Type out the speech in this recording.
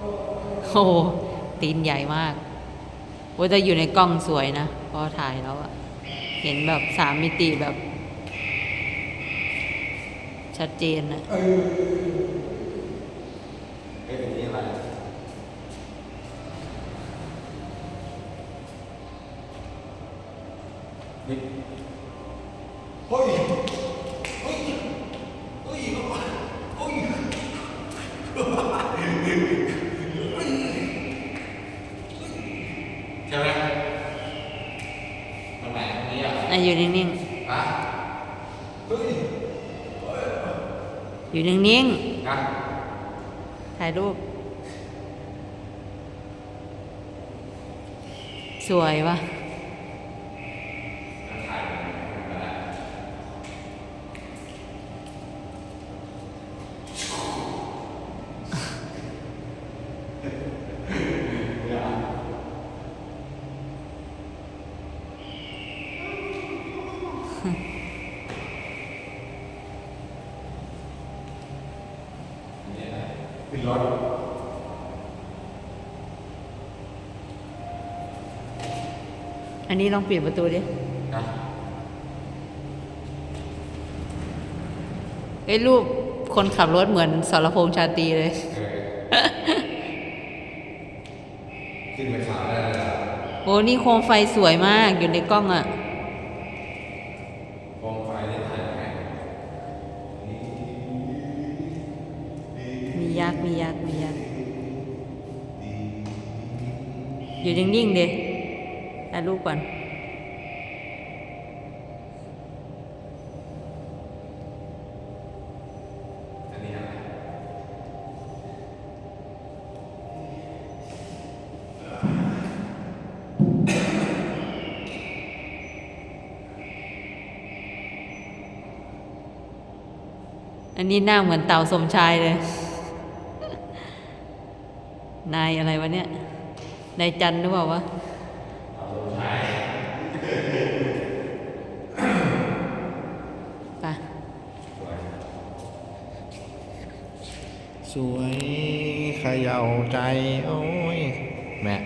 โอ้ตีนใหญ่มากโอ้ยแต่อยู่ในกล้องสวยนะพอถ่ายแล้วอะเห็นแบบสามมิติแบบ ชัดเจนนะเอ้ยนี่อะเฮ้ยเฮ้ยเฮ้ยเฮ้ยใช่ไหมต รงไหนตรงนี้อะอะอยู่นิ่งฮะเฮ้ยๆ อยู่นิ่งนะๆ ถ่ายรูป สวยวะ ขึ้นรถอันนี้ลองปิดประตูดิ นะเอ้ยรูปคนขับรถเหมือนสรพงษ์ชาตรีเลย เออขึ้นไปขาวได้เลยล่ะโอ้นี่โคมไฟสวยมากอยู่ในกล้องอะ่ะกองไฟได้ถ่ายไห มียักษ์มียักษ์มียักษ์อยู่นิ่งๆดิถ่ายรูปก่อนอันนี้อันนี้หน้าเหมือนเต่าสมชายเลย นายอะไรวะเนี่ย นายจันร์หรือเปล่าวะไปสวยเขย่าใจ โอ้ย แม่